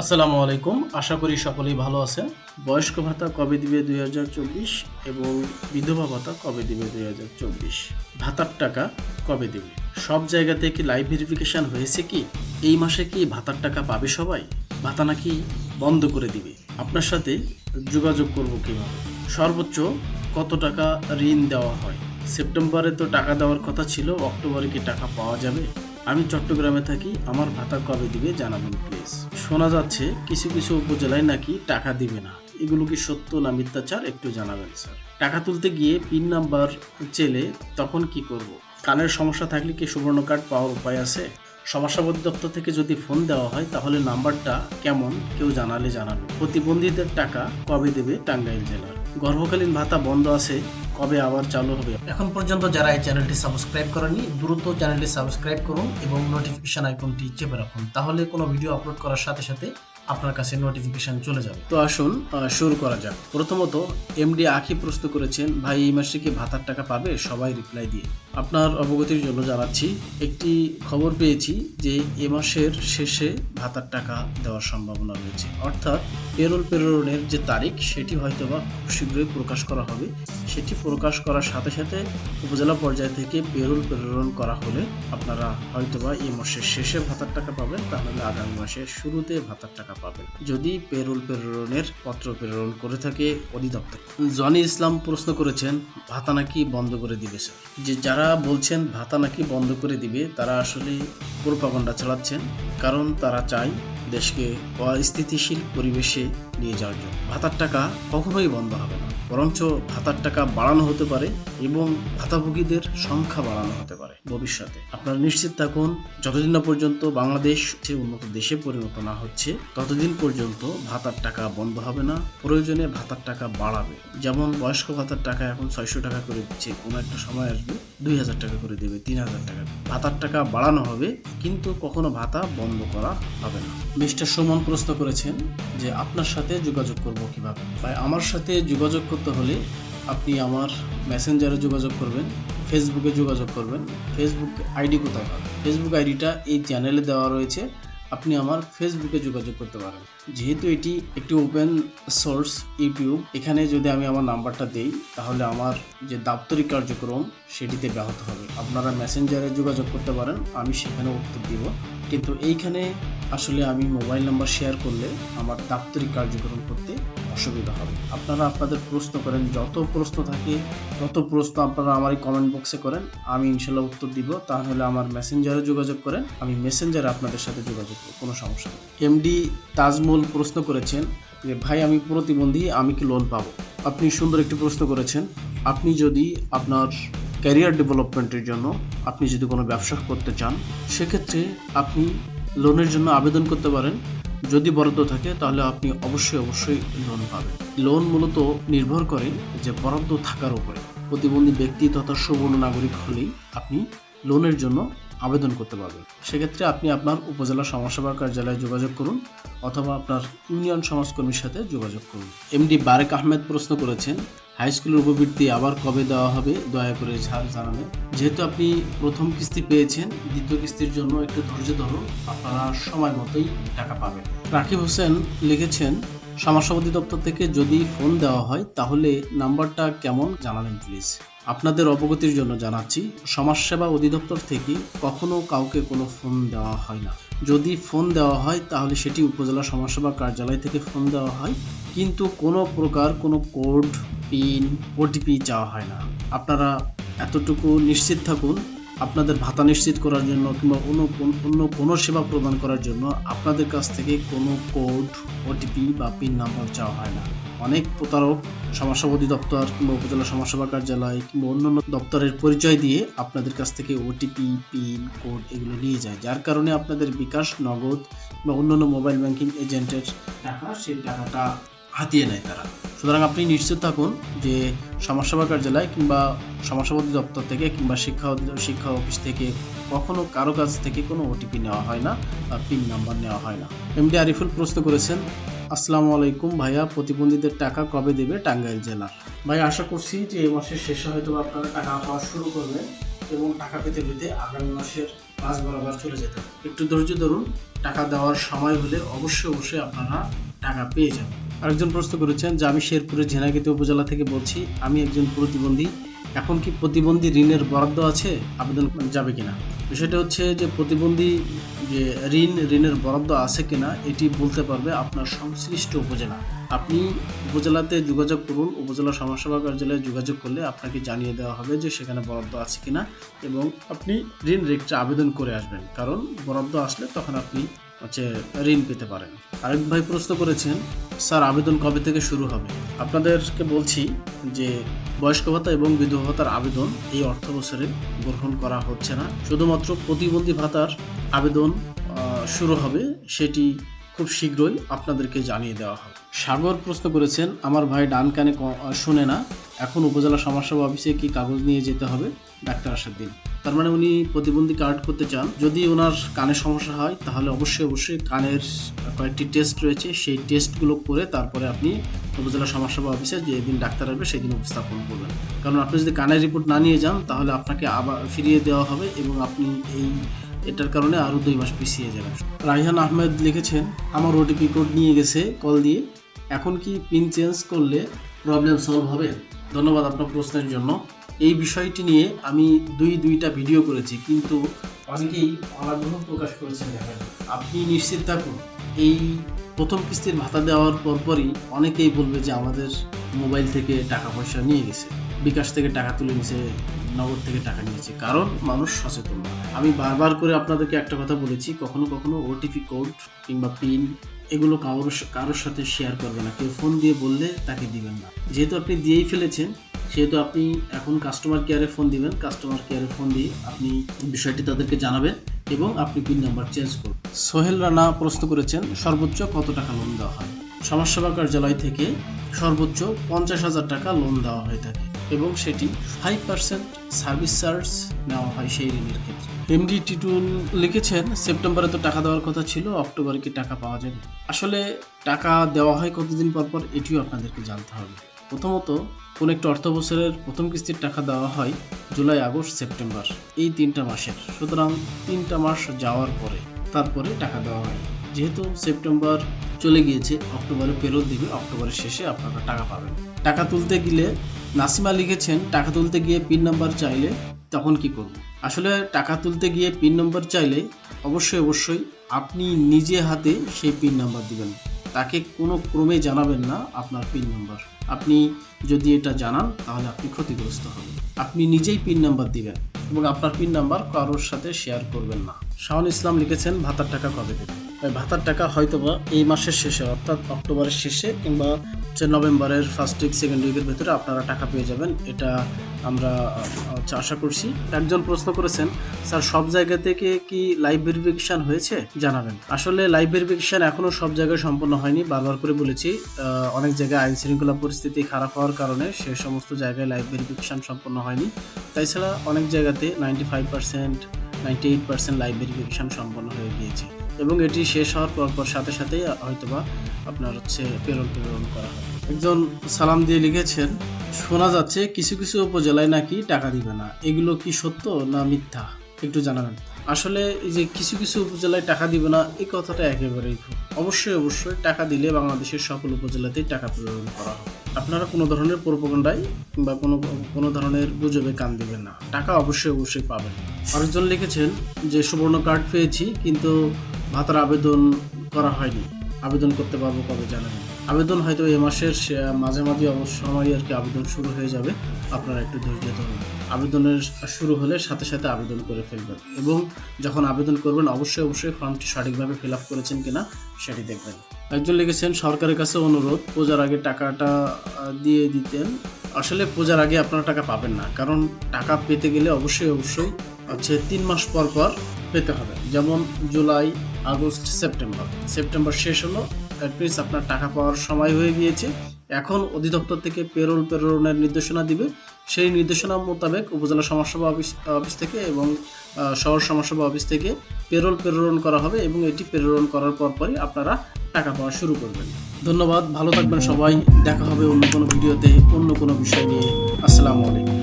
আসসালামু আলাইকুম। আশা করি সকলেই ভালো আছেন। বয়স্ক ভাতা কবে দিবে দুই হাজার চব্বিশ এবং বিধবা ভাতা কবে দিবে দুই হাজার চব্বিশ? ভাতার টাকা কবে দিবে? সব জায়গাতে কি লাইভ ভেরিফিকেশন হয়েছে কি? এই মাসে কি ভাতার টাকা পাবে সবাই? ভাতা নাকি বন্ধ করে দিবে? আপনার সাথে যোগাযোগ করব কীভাবে? সর্বোচ্চ কত টাকা ঋণ দেওয়া হয়? সেপ্টেম্বরে তো টাকা দেওয়ার কথা ছিল, অক্টোবরে কি টাকা পাওয়া যাবে? আমি চট্টগ্রামে থাকি, আমার ভাতা কবে দিবে জানাবেন প্লিজ শোনা যাচ্ছে, কিছু কিছু উপজেলায় নাকি টাকা দিবে না। এগুলো কি সত্য না মিথ্যাচার? একটু জানাবেন স্যার টাকা তুলতে গিয়ে পিন নাম্বার চেলে তখন কি করব? কানের সমস্যা থাকলে কি সুবর্ণ কার্ড পাওয়ার উপায় আছে? সমস্যা দপ্তর থেকে যদি ফোন দেওয়া হয়, তাহলে নাম্বারটা কেমন? কেউ জানালে জানাবে প্রতিবন্ধীদের টাকা কবে দেবে টাঙ্গাইল জেলার? গর্ভকালীন ভাতা বন্ধ আছে কবে আবার চালু হবে? এখন পর্যন্ত যারা এই চ্যানেলটি সাবস্ক্রাইব করেনি দ্রুত চ্যানেলটি সাবস্ক্রাইব করুন এবং নোটিফিকেশন আইকনটি চেপে রাখুন। তাহলে কোনো ভিডিও আপলোড করার সাথে সাথে আপনার কাছে নোটিফিকেশন চলে যাবে। তো আসুন শুরু করা যাক। প্রথমত এমডি আখি প্রশ্ন করেছেন ভাই এই মাসে কি ভাতার টাকা পাবে? সবাই রিপ্লাই দিয়ে আপনার অবগতির জন্য জানাচ্ছি, একটি খবর পেয়েছি যে এ মাসের শেষে ভাতার টাকা দেওয়ার সম্ভাবনা রয়েছে। অর্থাৎ পেরোল প্রেরণের যে তারিখ, সেটি হয়তোবা খুব শীঘ্রই প্রকাশ করা হবে। সেটি প্রকাশ করার সাথে সাথে উপজেলা পর্যায় থেকে পেরোল প্রেরণ করা হলে আপনারা হয়তোবা এ মাসের শেষে ভাতার টাকা পাবেন, তাহলে আগামী মাসের শুরুতে ভাতার টাকা পাবেন। যদি পেরোল প্রেরণের পত্র প্রেরণ করে থাকে অধিদপ্তর। জনি ইসলাম প্রশ্ন করেছেন, ভাতা নাকি বন্ধ করে দিবে যে যারা বলছেন ভাতা নাকি বন্ধ করে দিবে, তারা আসলে প্রোপাগন্ডা চালাচ্ছেন, কারণ তারা চায় দেশকে অস্থিতিশীল পরিবেশে নিয়ে যাওয়ার জন্য। ভাতার টাকা কখনোই বন্ধ হবে না। বরঞ্চ ভাতার টাকা বাড়ানো হতে পারে এবং ভাতাভোগীদের সংখ্যা বাড়ানো হতে পারে ভবিষ্যতে। আপনারা নিশ্চিত থাকুন, যতদিন না পর্যন্ত বাংলাদেশ যে উন্নত দেশে পরিণত না হচ্ছে, ততদিন পর্যন্ত ভাতার টাকা বন্ধ হবে না, প্রয়োজনে ভাতার টাকা বাড়াবে। যেমন বয়স্ক ভাতার টাকা এখন ছয়শো টাকা করে দিচ্ছে, কোনো একটা সময় আসবে দুই হাজার টাকা করে দেবে, তিন হাজার টাকা ভাতার টাকা বাড়ানো হবে, কিন্তু কখনো ভাতা বন্ধ করা হবে না। মিস্টার সুমন প্রশ্ন করেছেন যে, আপনার সাথে যোগাযোগ করব কীভাবে? ভাই, আমার সাথে যোগাযোগ করতে হলে আপনি আমার মেসেঞ্জারে যোগাযোগ করবেন ফেসবুকে যোগাযোগ করবেন। ফেসবুক আইডি কোথায়? পাবেন ফেসবুক আইডিটা এই চ্যানেলে দেওয়া রয়েছে। আপনি আমার ফেসবুকে যোগাযোগ করতে পারেন। যেহেতু এটি একটি ওপেন সোর্স ইউটিউব এখানে যদি আমি আমার নাম্বারটা দেই, তাহলে আমার যে দাপ্তরিক কার্যক্রম, সেটিতে ব্যাহত হবে। আপনারা মেসেঞ্জারে যোগাযোগ করতে পারেন, আমি সেখানে উত্তর দিব। কিন্তু এইখানে আসলে আমি মোবাইল নাম্বার শেয়ার করলে আমার দাপ্তরিক কার্যক্রম করতে অসুবিধা হবে। আপনারা আপনাদের প্রশ্ন করেন, যত প্রশ্ন থাকে তত প্রশ্ন আপনারা আমার এই কমেন্ট বক্সে করেন, আমি ইনশাল্লাহ উত্তর দিব। তাহলে আমার মেসেঞ্জারে যোগাযোগ করেন, আমি মেসেঞ্জারে আপনাদের সাথে যোগাযোগ করব, কোনো সমস্যা নেই। এমডি তাজমুল প্রশ্ন করেছেন যে, ভাই, আমি প্রতিবন্ধী, আমি কি লোন পাবো? আপনি সুন্দর একটি প্রশ্ন করেছেন, আপনি যদি আপনার ক্যারিয়ার ডেভেলপমেন্টের জন্য, আপনি যদি কোনো ব্যবসা করতে চান, সেক্ষেত্রে আপনি লোনের জন্য আবেদন করতে পারেন যদি বরাদ্দ থাকে, তাহলে আপনি অবশ্যই অবশ্যই লোন পাবেন। লোন মূলত নির্ভর করে যে বরাদ্দ থাকার উপরে। প্রতিবন্ধী ব্যক্তি তথা সুবর্ণ নাগরিক হলেই আপনি লোনের জন্য আবেদন করতে পারবেন। সেক্ষেত্রে আপনি আপনার উপজেলা সমাজসেবা কার্যালয়ে যোগাযোগ করুন অথবা আপনার ইউনিয়ন সমাজকর্মীর সাথে যোগাযোগ করুন। এমডি বারেক আহমেদ প্রশ্ন করেছেন, হাই স্কুলের উপবৃত্তি আবার কবে দেওয়া হবে? দয়া করে ঝাড় জানাবেন। যেহেতু আপনি প্রথম কিস্তি পেয়েছেন, দ্বিতীয় কিস্তির জন্য একটু ধৈর্য ধরুন আপনারা সময় মতোই টাকা পাবেন। রাকিব হোসেন লিখেছেন সমাজসভাপতি দপ্তর থেকে যদি ফোন দেওয়া হয়, তাহলে নাম্বারটা কেমন জানাবেন, প্লিজ? আপনাদের অবগতির জন্য জানাচ্ছি, সমাজসেবা অধিদপ্তর থেকে কখনো কাউকে কোনো ফোন দেওয়া হয় না। যদি ফোন দেওয়া হয়, তাহলে সেটি উপজেলা সমাজসেবা কার্যালয় থেকে ফোন দেওয়া হয়। কিন্তু কোনো প্রকার কোনো কোড, পিন, ওটিপি চাওয়া হয় না। আপনারা এতটুকু নিশ্চিত থাকুন, আপনাদের ভাতা নিশ্চিত করার জন্য কিংবা অন্য অন্য কোনো সেবা প্রদান করার জন্য আপনাদের কাছ থেকে কোনো কোড, ওটিপি বা পিন নাম্বার চাওয়া হয় না। অনেক প্রতারক, সমাজসেবা দপ্তর কিংবা উপজেলা সমাজসেবা কার্যালয় কিংবা অন্যান্য দপ্তরের পরিচয় দিয়ে আপনাদের কাছ থেকে ওটিপি পিন কোড এগুলো নিয়ে যায়। যার কারণে আপনাদের বিকাশ, নগদ বা অন্যান্য মোবাইল ব্যাংকিং এজেন্টের টাকা, সেই টাকাটা হাতিয়ে নেয় তারা। সুতরাং আপনি নিশ্চিত থাকুন যে সমাজসেবা কার্যালয় কিংবা সমাজসেবা দপ্তর থেকে কিংবা শিক্ষা শিক্ষা অফিস থেকে কখনো কারও কাছ থেকে কোনো ওটিপি নেওয়া হয় না বা পিন নাম্বার নেওয়া হয় না। এমডি আরিফুল প্রশ্ন করেছেন আসসালামু আলাইকুম ভাইয়া, প্রতিবন্ধীদের টাকা কবে দেবে টাঙ্গাইল জেলা? ভাই, আশা করছি যে এই মাসের শেষে হয়তো আপনারা টাকা পাওয়া শুরু করবেন এবং টাকা পেতে পেতে আগামী মাসের মাঝ বরাবর চলে যেতে একটু ধৈর্য ধরুন, টাকা দেওয়ার সময় হলে অবশ্যই অবশ্যই আপনারা টাকা পেয়ে যাবেন। আরেকজন প্রশ্ন করেছেন, যে আমি শেরপুরের ঝিনাইগাতি উপজেলা থেকে বলছি, আমি একজন প্রতিবন্ধী, এখন কি প্রতিবন্ধী ঋণের বরাদ্দ আছে? আবেদন যাবে কিনা? বিষয়টা হচ্ছে যে প্রতিবন্ধী যে ঋণ, ঋণের বরাদ্দ আছে কিনা, এটি বলতে পারবে আপনার সংশ্লিষ্ট উপজেলা। আপনি উপজেলাতে যোগাযোগ করুন, উপজেলা সমাজসেবা কার্যালয়ে যোগাযোগ করলে আপনাকে জানিয়ে দেওয়া হবে যে সেখানে বরাদ্দ আছে কিনা এবং আপনি ঋণ রেখে আবেদন করে আসবেন। কারণ বরাদ্দ আসলে তখন আপনি হচ্ছে ঋণ পেতে পারেন। আরেক ভাই প্রশ্ন করেছেন, স্যার, আবেদন কবে থেকে শুরু হবে? আপনাদেরকে বলছি যে, বয়স্ক ভাতা এবং বিধবা ভাতার আবেদন এই অর্থ বছরে গ্রহণ করা হচ্ছে না। শুধুমাত্র প্রতিবন্ধী ভাতার আবেদন শুরু হবে, সেটি খুব শীঘ্রই আপনাদেরকে জানিয়ে দেওয়া হবে। সাগর প্রশ্ন করেছেন, আমার ভাই ডান কানে শোনে না, এখন উপজেলা সমাজসেবা অফিসে কি কাগজ নিয়ে যেতে হবে? ডাক্তার আসার দিন তার মানে উনি প্রতিবন্ধী কার্ড করতে চান। যদি ওনার কানে সমস্যা হয়, তাহলে অবশ্যই অবশ্যই কানের কয়েকটি টেস্ট রয়েছে। সেই টেস্টগুলো করে তারপরে আপনি উপজেলা সমাজসেবা অফিসে যেদিন ডাক্তার আসবে, সেদিন উপস্থাপন করবেন। কারণ আপনি যদি কানের রিপোর্ট না নিয়ে যান, তাহলে আপনাকে আবার ফিরিয়ে দেওয়া হবে এবং আপনি এই, এটার কারণে আরও দুই মাস পিছিয়ে যাবেন। রাইহান আহমেদ লিখেছেন, আমার ওটিপি কোড নিয়ে গেছে কল দিয়ে। এখন কি পিন চেঞ্জ করলে প্রবলেম সলভ হবে? ধন্যবাদ আপনার প্রশ্নের জন্য। এই বিষয়টি নিয়ে আমি দুই দুইটা ভিডিও করেছি, কিন্তু অনেকেই অনাগ্রহ প্রকাশ করেছেন আপনি নিশ্চিত থাকুন, এই প্রথম কিস্তির ভাতা দেওয়ার পরপরই অনেকেই বলবে যে আমাদের মোবাইল থেকে টাকা পয়সা নিয়ে গেছে, বিকাশ থেকে টাকা তুলে নিয়েছে নগদ থেকে টাকা নিয়েছে। কারণ মানুষ সচেতন। আমি বারবার করে আপনাদেরকে একটা কথা বলেছি, কখনো কখনো ওটিপি কোড কিংবা পিন এগুলো কারোর কারোর সাথে শেয়ার করবে না। কেউ ফোন দিয়ে বললে তাকে দিবেন না। যেহেতু আপনি দিয়েই ফেলেছেন, সেহেতু আপনি এখন কাস্টমার কেয়ারে ফোন দিবেন কাস্টমার কেয়ারে ফোন দিয়ে আপনি বিষয়টি তাদেরকে জানাবেন এবং আপনি পিন নাম্বার চেঞ্জ করুন সোহেল রানা প্রশ্ন করেছেন, সর্বোচ্চ কত টাকা লোন দেওয়া হয়? সমাজসেবা কার্যালয় থেকে সর্বোচ্চ পঞ্চাশ হাজার টাকা লোন দেওয়া হয়ে থাকে। এবং সেটি ফাইভ পার্সেন্ট সার্ভিস চার্জ নেওয়া হয় সেই ঋণের ক্ষেত্রে। এমডি টিটুন লিখেছেন সেপ্টেম্বরে তো টাকা দেওয়ার কথা ছিল অক্টোবরে কি টাকা পাওয়া যাবে? আসলে টাকা দেওয়া হয় কতদিন পর পর এটিও আপনাদেরকে জানতে হবে। প্রথমত, কোন একটা অর্থ বছরের প্রথম কিস্তির টাকা দেওয়া হয় জুলাই, আগস্ট, সেপ্টেম্বর, এই তিনটা মাসের। সুতরাং তিনটা মাস যাওয়ার পরে তারপরে টাকা দেওয়া হয়। যেহেতু সেপ্টেম্বর চলে গিয়েছে অক্টোবরে ফেরত দিবে, অক্টোবরের শেষে আপনারা টাকা পাবেন। টাকা তুলতে গেলে নাসিমা লিখেছেন, টাকা তুলতে গিয়ে পিন নাম্বার চাইলে তখন কি করব? আসলে টাকা তুলতে গিয়ে পিন নাম্বার চাইলে অবশ্যই অবশ্যই আপনি নিজে হাতে সেই পিন নাম্বার দিবেন। তাকে কোনো ক্রমে জানাবেন না আপনার পিন নাম্বার। আপনি যদি এটা জানান, তাহলে আপনি ক্ষতিগ্রস্ত হবেন। আপনি নিজেই পিন নাম্বার দিবেন এবং আপনার পিন নাম্বার কারোর সাথে শেয়ার করবেন না। শাহন ইসলাম লিখেছেন, ভাতার টাকা কবে দেবেন? ভাতার টাকা হয়তোবা এই মাসের শেষে, অর্থাৎ অক্টোবরের শেষে কিংবা হচ্ছে নভেম্বরের ফার্স্ট উইক সেকেন্ড উইকের ভেতরে আপনারা টাকা পেয়ে যাবেন। এটা আমরা হচ্ছে আশা করছি। একজন প্রশ্ন করেছেন, স্যার, সব জায়গা থেকে কি লাইভ ভেরিফিকেশন হয়েছে? জানাবেন আসলে লাইভ ভেরিফিকেশন এখনও সব জায়গায় সম্পন্ন হয়নি। বারবার করে বলেছি অনেক জায়গায় আইন শৃঙ্খলা পরিস্থিতি খারাপ হওয়ার কারণে সে সমস্ত জায়গায় লাইভ ভেরিফিকেশন সম্পন্ন হয়নি। তাছাড়া অনেক জায়গাতে ninety five percent ninety eight percent live verification সম্পন্ন হয়ে গিয়েছে। এবং এটি শেষ হওয়ার পর সাথে সাথেই হয়তোবা আপনার হচ্ছে প্রেরণ প্রেরণ করা হবে। একজন সালাম দিয়ে লিখেছেন, শোনা যাচ্ছে কিছু কিছু উপজেলায় নাকি টাকা দিবে না। এগুলো কি সত্য না মিথ্যা? একটু জানাবেন। আসলে এই যে কিছু কিছু উপজেলায় টাকা দিবে না, এই কথাটা একেবারেই অবশ্যই অবশ্যই টাকা দিলে বাংলাদেশের সকল উপজেলাতেই টাকা প্রেরণ করা হবে। আপনারা কোনো ধরনের প্রোপাগান্ডায় কিংবা কোনো কোনো ধরনের গুজবে কান দিবেন না। টাকা অবশ্যই অবশ্যই পাবেন। আরেকজন লিখেছেন যে, সুবর্ণ কার্ড পেয়েছি, কিন্তু ভাতার আবেদন করা হয়নি। আবেদন করতে পারব কবে জানাবেন আবেদন হয়তো এ মাসের মাঝামাঝি সময় আর কি আবেদন শুরু হয়ে যাবে। আপনারা একটু ধৈর্য ধরুন। আবেদনের শুরু হলে সাথে সাথে আবেদন করে ফেলবেন এবং যখন আবেদন করবেন, অবশ্যই অবশ্যই ফর্মটি সঠিকভাবে ফিল আপ করেছেন কিনা সেটি দেখবেন। একজন লিখেছেন, সরকারের কাছে অনুরোধ, পূজার আগে টাকাটা দিয়ে দিতেন। আসলে পূজার আগে আপনারা টাকা পাবেন না, কারণ টাকা পেতে গেলে অবশ্যই অবশ্যই হচ্ছে তিন মাস পর পর পেতে হবে। যেমন জুলাই, আগস্ট, সেপ্টেম্বর। সেপ্টেম্বর শেষ হলো, অ্যাটলিস্ট আপনার টাকা পাওয়ার সময় হয়ে গিয়েছে। এখন অধিদপ্তর থেকে পেরোল প্রেরণের নির্দেশনা দিবে। সেই নির্দেশনা মোতাবেক উপজেলা সমাজসেবা অফিস অফিস থেকে এবং শহর সমাজসেবা অফিস থেকে পেরোল প্রেরণ করা হবে এবং এটি প্রেরণ করার পরপরই আপনারা টাকা পাওয়া শুরু করবেন। ধন্যবাদ, ভালো থাকবেন সবাই। দেখা হবে অন্য কোনো ভিডিওতে অন্য কোনো বিষয় নিয়ে। আসসালামু আলাইকুম।